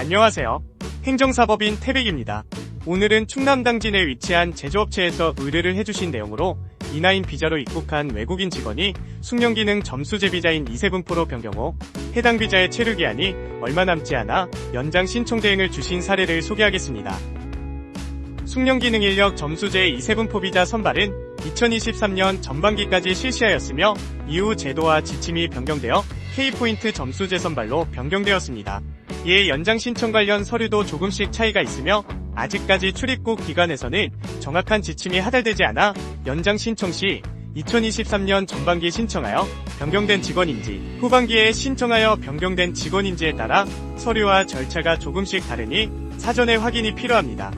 안녕하세요. 행정사법인 태백입니다. 오늘은 충남 당진에 위치한 제조업체에서 의뢰를 해주신 내용으로 이나인 비자로 입국한 외국인 직원이 숙련기능 점수제 비자인 이세분포로 변경 후 해당 비자의 체류 기한이 얼마 남지 않아 연장 신청 대행을 주신 사례를 소개하겠습니다. 숙련기능 인력 점수제 이세분포 비자 선발은 2023년 전반기까지 실시하였으며 이후 제도와 지침이 변경되어 K포인트 점수제 선발로 변경되었습니다. 이에 연장 신청 관련 서류도 조금씩 차이가 있으며 아직까지 출입국 기관에서는 정확한 지침이 하달되지 않아 연장 신청 시 2023년 전반기 신청하여 변경된 직원인지 후반기에 신청하여 변경된 직원인지에 따라 서류와 절차가 조금씩 다르니 사전에 확인이 필요합니다.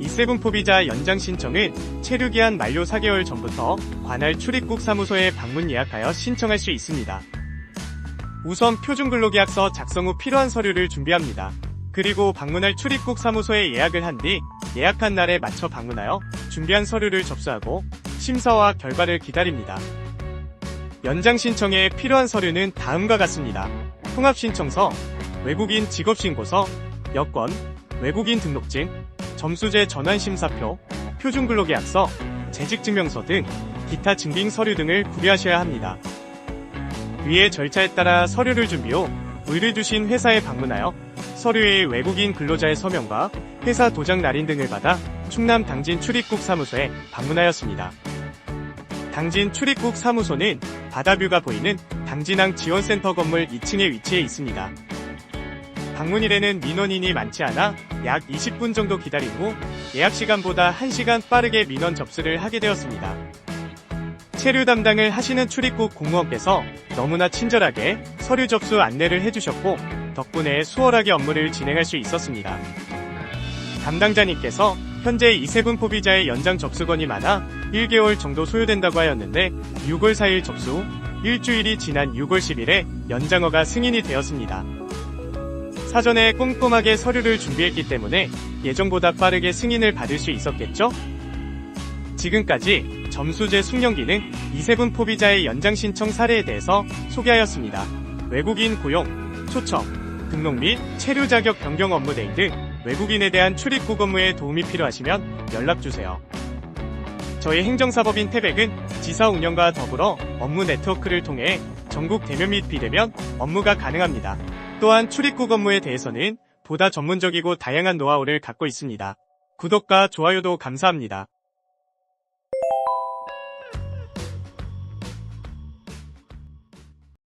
이세븐 포 비자 연장 신청은 체류 기한 만료 4개월 전부터 관할 출입국 사무소에 방문 예약하여 신청할 수 있습니다. 우선 표준근로계약서 작성 후 필요한 서류를 준비합니다. 그리고 방문할 출입국 사무소에 예약을 한 뒤 예약한 날에 맞춰 방문하여 준비한 서류를 접수하고 심사와 결과를 기다립니다. 연장 신청에 필요한 서류는 다음과 같습니다. 통합신청서, 외국인 직업신고서, 여권, 외국인 등록증, 점수제 전환심사표, 표준근로계약서, 재직증명서 등 기타 증빙 서류 등을 구비하셔야 합니다. 위의 절차에 따라 서류를 준비 후 의뢰 주신 회사에 방문하여 서류의 외국인 근로자의 서명과 회사 도장 날인 등을 받아 충남 당진 출입국 사무소에 방문하였습니다. 당진 출입국 사무소는 바다뷰가 보이는 당진항 지원센터 건물 2층에 위치해 있습니다. 방문일에는 민원인이 많지 않아 약 20분 정도 기다린 후 예약 시간보다 1시간 빠르게 민원 접수를 하게 되었습니다. 체류 담당을 하시는 출입국 공무원께서 너무나 친절하게 서류 접수 안내를 해주셨고 덕분에 수월하게 업무를 진행할 수 있었습니다. 담당자님께서 현재 이세분 포비자의 연장 접수건이 많아 1개월 정도 소요된다고 하였는데 6월 4일 접수 후 일주일이 지난 6월 10일에 연장어가 승인이 되었습니다. 사전에 꼼꼼하게 서류를 준비했기 때문에 예정보다 빠르게 승인을 받을 수 있었겠죠? 지금까지 점수제 숙련 기능 이세분 포비자의 연장 신청 사례에 대해서 소개하였습니다. 외국인 고용, 초청, 등록 및 체류 자격 변경 업무 대행 등 외국인에 대한 출입국 업무에 도움이 필요하시면 연락주세요. 저희 행정사법인 태백은 지사 운영과 더불어 업무 네트워크를 통해 전국 대면 및 비대면 업무가 가능합니다. 또한 출입국 업무에 대해서는 보다 전문적이고 다양한 노하우를 갖고 있습니다. 구독과 좋아요도 감사합니다.